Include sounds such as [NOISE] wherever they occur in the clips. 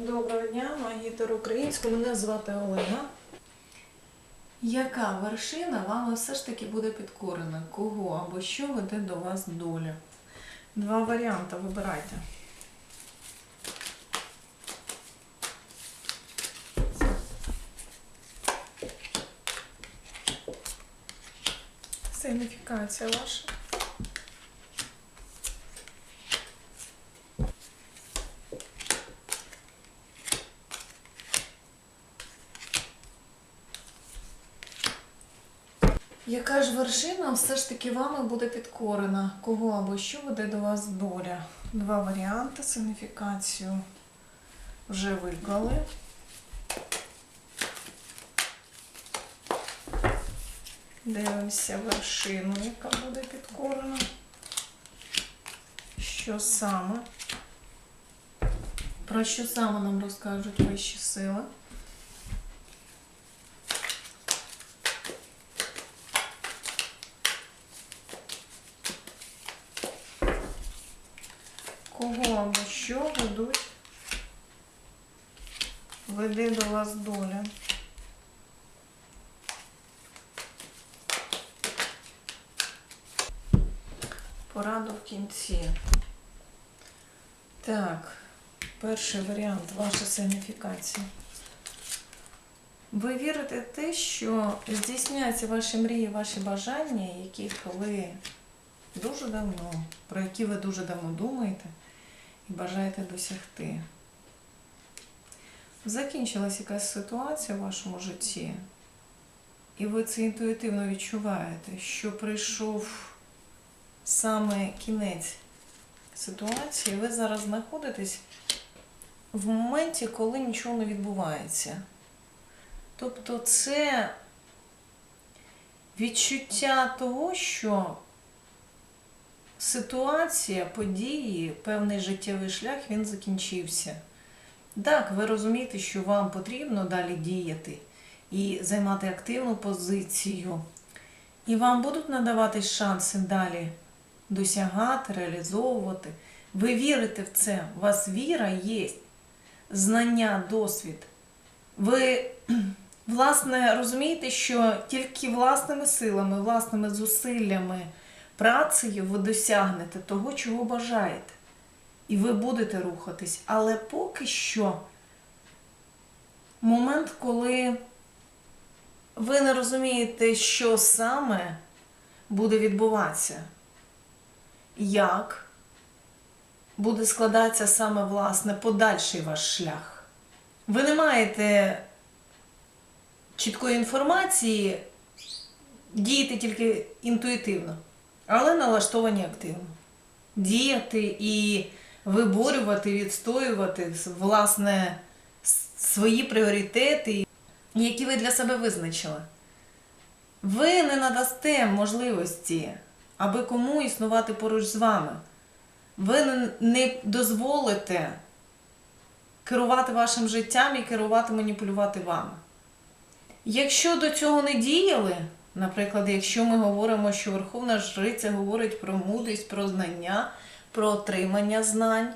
Доброго дня, магітер українську. Мене звати Олена. Яка вершина вами все ж таки буде підкорена? Кого або що веде до вас доля? Два варіанти вибирайте. Сигніфікація ваша. Яка ж вершина все ж таки вами буде підкорена? Кого або що веде до вас доля? Два варіанти. Сигніфікацію вже виклали. Дивимося вершину, яка буде підкорена. Що саме? Про що саме нам розкажуть вищі сили? Кого або що ведуть? Веде до вас доля. Пораду в кінці. Так, перший варіант ваша сигніфікація. Ви вірите в те, що здійсняться ваші мрії, ваші бажання, яких ви дуже давно, про які ви дуже давно думаєте і бажаєте досягти. Закінчилась якась ситуація в вашому житті, і ви це інтуїтивно відчуваєте, що прийшов саме кінець ситуації, ви зараз знаходитесь в моменті, коли нічого не відбувається. Тобто це відчуття того, що ситуація, події, певний життєвий шлях він закінчився. Так, ви розумієте, що вам потрібно далі діяти і займати активну позицію. І вам будуть надавати шанси далі досягати, реалізовувати. Ви вірите в це, у вас віра є, знання, досвід. Ви, [CLEARS THROAT] власне, розумієте, що тільки власними силами, власними зусиллями, працею ви досягнете того, чого бажаєте. І ви будете рухатись. Але поки що момент, коли ви не розумієте, що саме буде відбуватися, як буде складатися саме власне подальший ваш шлях. Ви не маєте чіткої інформації, діяти тільки інтуїтивно, але налаштовані активно. Діяти і виборювати, відстоювати власне свої пріоритети, які ви для себе визначили. Ви не надасте можливості, аби кому існувати поруч з вами. Ви не- дозволите керувати вашим життям і керувати, маніпулювати вами. Якщо до цього не діяли, наприклад, якщо ми говоримо, що Верховна Жриця говорить про мудрість, про знання, про отримання знань,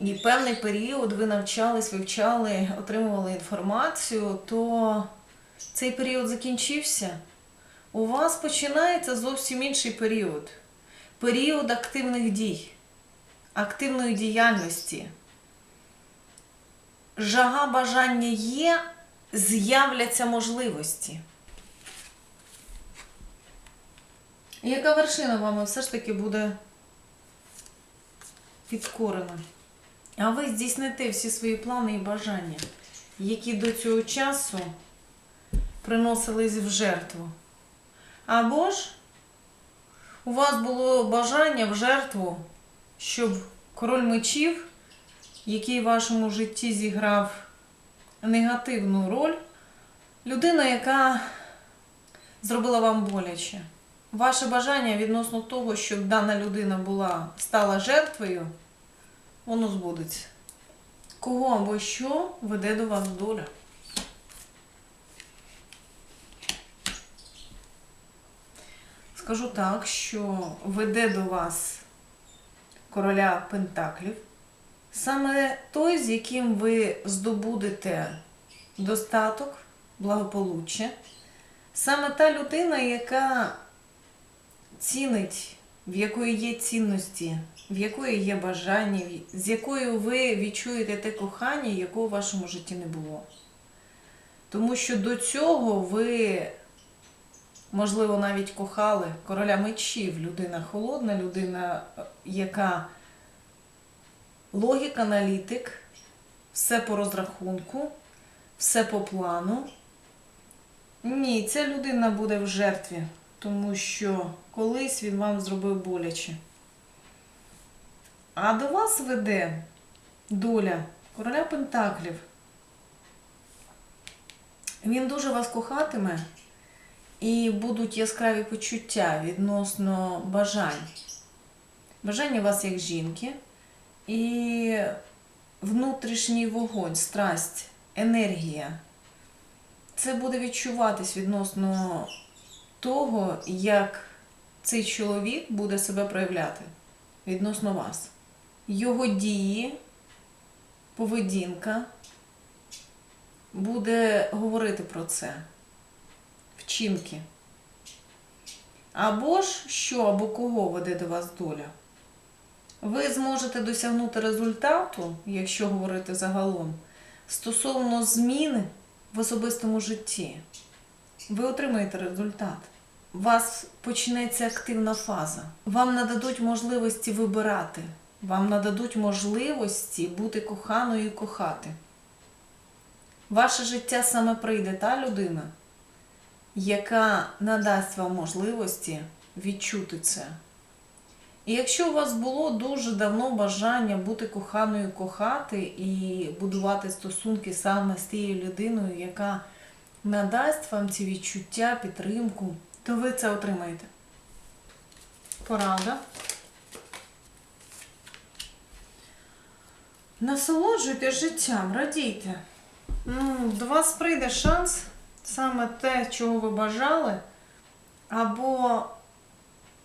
і певний період ви навчались, вивчали, отримували інформацію, то цей період закінчився. У вас починається зовсім інший період. Період активних дій, активної діяльності. Жага бажання є, з'являться можливості. Яка вершина вами все ж таки буде підкорена? А ви здійсните всі свої плани і бажання, які до цього часу приносились в жертву. Або ж у вас було бажання в жертву, щоб король мечів, який в вашому житті зіграв негативну роль, людина, яка зробила вам боляче. Ваше бажання відносно того, щоб дана людина була, стала жертвою, воно збудеться. Кого або що веде до вас доля? Скажу так, що веде до вас короля Пентаклів, Саме той, з яким ви здобудете достаток, благополуччя, саме та людина, яка цінить, в якої є цінності, в якої є бажання, з якою ви відчуєте те кохання, якого в вашому житті не було. Тому що до цього ви, можливо, навіть кохали короля мечів, людина холодна, людина, е, яка логік, аналітик, все по розрахунку, все по плану. Ні, ця людина буде в жертві, тому що колись він вам зробив боляче. А до вас веде доля короля Пентаклів. Він дуже вас кохатиме і будуть яскраві почуття відносно бажань. Бажання вас як жінки і внутрішній вогонь, страсть, енергія. Це буде відчуватись відносно того, як цей чоловік буде себе проявляти відносно вас. Його дії, поведінка буде говорити про це. Вчинки. Або ж що, або кого веде до вас доля. Ви зможете досягнути результату, якщо говорити загалом, стосовно зміни в особистому житті. Ви отримаєте результат. У вас почнеться активна фаза. Вам нададуть можливості вибирати. Вам нададуть можливості бути коханою і кохати. Ваше життя саме прийде та людина, яка надасть вам можливості відчути це. І якщо у вас було дуже давно бажання бути коханою, кохати і будувати стосунки саме з тією людиною, яка надасть вам ці відчуття, підтримку, то ви це отримаєте. Порада. Насолоджуйтесь життям, радійте. До вас прийде шанс саме те, чого ви бажали, або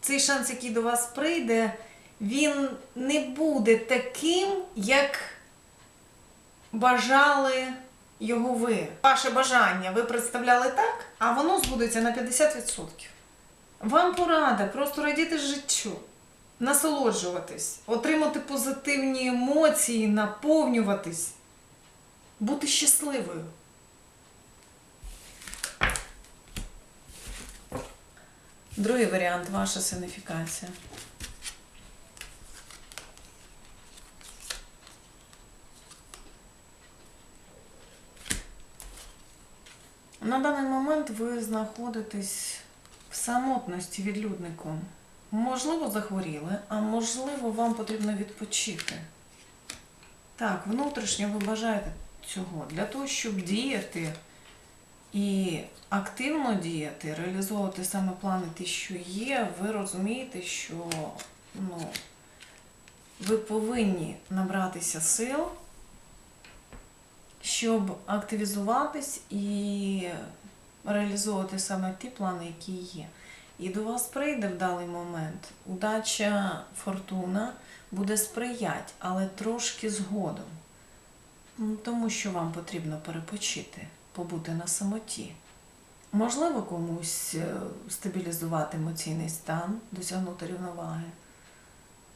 цей шанс, який до вас прийде, він не буде таким, як бажали його ви. Ваше бажання ви представляли так, а воно збудеться на 50%. Вам порада просто радіти життю, насолоджуватись, отримати позитивні емоції, наповнюватись, бути щасливою. Другий варіант ваша сигніфікація. На даний момент ви знаходитесь в самотності відлюдником. Можливо, захворіли, а можливо, вам потрібно відпочити. Так, внутрішньо ви бажаєте цього для того, щоб діяти і активно діяти, реалізовувати саме плани ті, що є, ви розумієте, що ну, ви повинні набратися сил, щоб активізуватись і реалізовувати саме ті плани, які є. І до вас прийде вдалий момент. Удача, фортуна буде сприять, але трошки згодом. Ну, Тому що вам потрібно перепочити, побути на самоті. Можливо, комусь е, стабілізувати емоційний стан, досягнути рівноваги,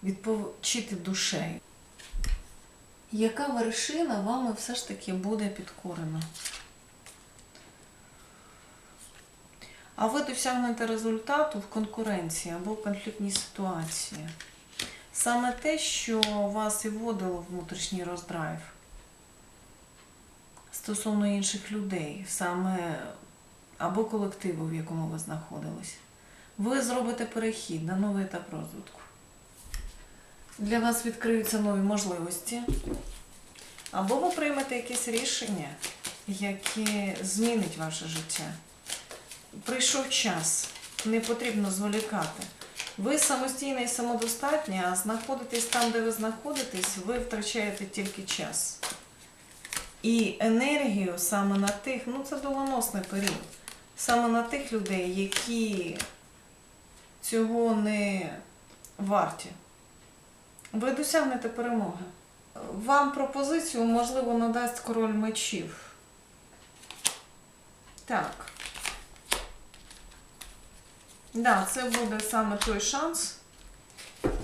відпочити душею. Яка вершина вами все ж таки буде підкорена? А ви досягнете результату в конкуренції або в конфліктній ситуації. Саме те, що вас і вводило в внутрішній роздрайв стосовно інших людей, саме або колективу, в якому ви знаходились. Ви зробите перехід на новий етап розвитку. Для вас відкриються нові можливості. Або ви приймете якесь рішення, яке змінить ваше життя. Прийшов час, не потрібно зволікати. Ви самостійна і самодостатня, а знаходитесь там, де ви знаходитесь, ви втрачаєте тільки час. І енергію саме на тих, ну це доленосний період, саме на тих людей, які цього не варті. Ви досягнете перемоги. Вам пропозицію, можливо, надасть король мечів. Так. Да, це буде саме той шанс,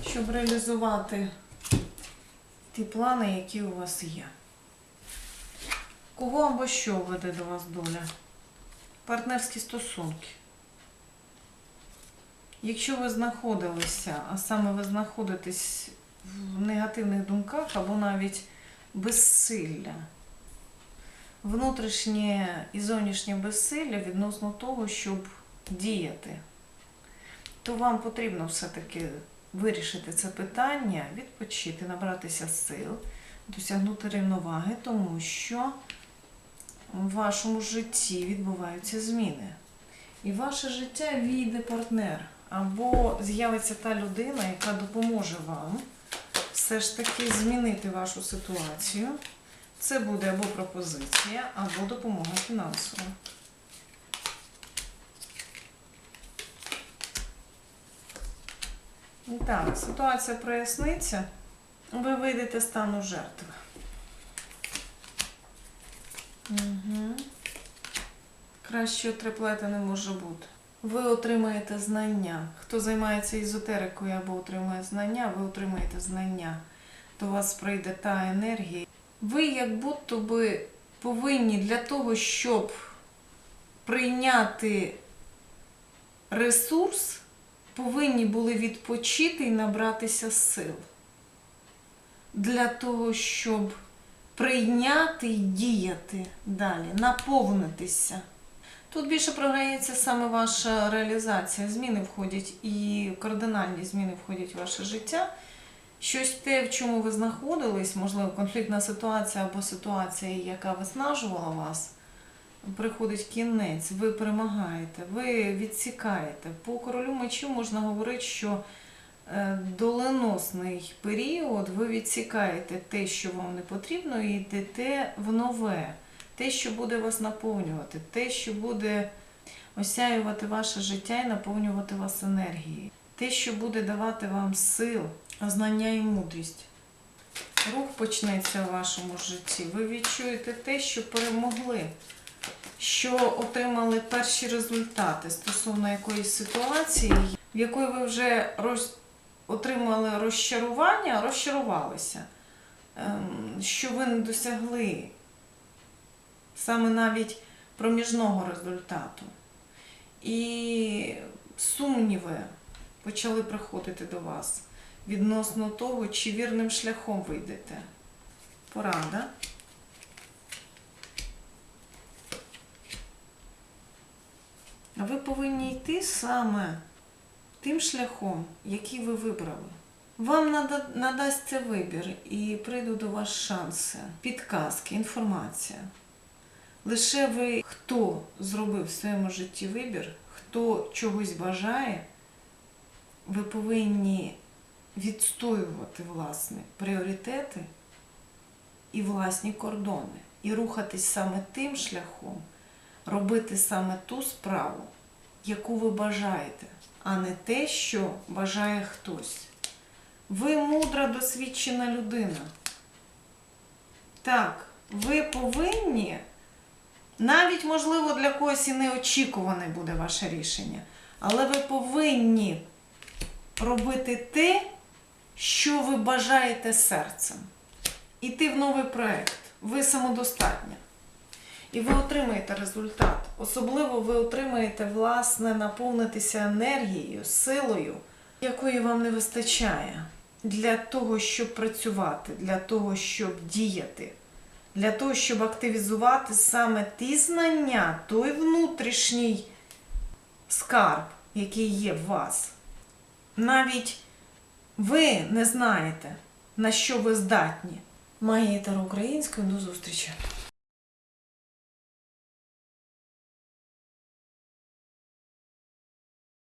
щоб реалізувати ті плани, які у вас є. Кого або що веде до вас доля? Партнерські стосунки. Якщо ви знаходилися, а саме ви знаходитесь в негативних думках або навіть безсилля, внутрішнє і зовнішнє безсилля відносно того, щоб діяти, то вам потрібно все-таки вирішити це питання, відпочити, набратися сил, досягнути рівноваги, тому що в вашому житті відбуваються зміни. І ваше життя війде партнер, або з'явиться та людина, яка допоможе вам все ж таки змінити вашу ситуацію. Це буде або пропозиція, або допомога фінансова. Так, ситуація проясниться. Ви вийдете з стану жертви. Угу. Кращого триплета не може бути. Ви отримаєте знання. Хто займається езотерикою або отримує знання, ви отримаєте знання. До вас прийде та енергія. Ви як будто би повинні для того, щоб прийняти ресурс, повинні були відпочити і набратися сил. Для того, щоб прийняти і діяти далі, наповнитися. Тут більше програється саме ваша реалізація. Зміни входять і кардинальні зміни входять в ваше життя. Щось те, в чому ви знаходились, можливо, конфліктна ситуація або ситуація, яка виснажувала вас, приходить кінець, ви перемагаєте, ви відсікаєте. По королю мечів можна говорити, що е, доленосний період ви відсікаєте те, що вам не потрібно, і йдете в нове те, що буде вас наповнювати, те, що буде осяювати ваше життя і наповнювати вас енергією, те, що буде давати вам сил, знання і мудрість. Рух почнеться в вашому житті. Ви відчуєте те, що перемогли, що отримали перші результати стосовно якоїсь ситуації, в якої ви вже роз... отримали розчарування, розчарувалися, ем, що ви не досягли саме навіть проміжного результату. І сумніви почали приходити до вас відносно того, чи вірним шляхом ви йдете. Порада. А ви повинні йти саме тим шляхом, який ви вибрали. Вам нада- надасться вибір і прийдуть до вас шанси, підказки, інформація. Лише ви, хто зробив в своєму житті вибір, хто чогось бажає, ви повинні відстоювати власне пріоритети і власні кордони. І рухатись саме тим шляхом, робити саме ту справу, яку ви бажаєте, а не те, що бажає хтось. Ви мудра, досвідчена людина. Так, ви повинні. Навіть, можливо, для когось і неочікуване буде ваше рішення. Але ви повинні робити те, що ви бажаєте серцем. Іти в новий проєкт. Ви самодостатня. І ви отримаєте результат. Особливо ви отримаєте, власне, наповнитися енергією, силою, якої вам не вистачає для того, щоб працювати, для того, щоб діяти для того, щоб активізувати саме ті знання, той внутрішній скарб, який є в вас. Навіть ви не знаєте, на що ви здатні. Магія Таро українською до зустрічі!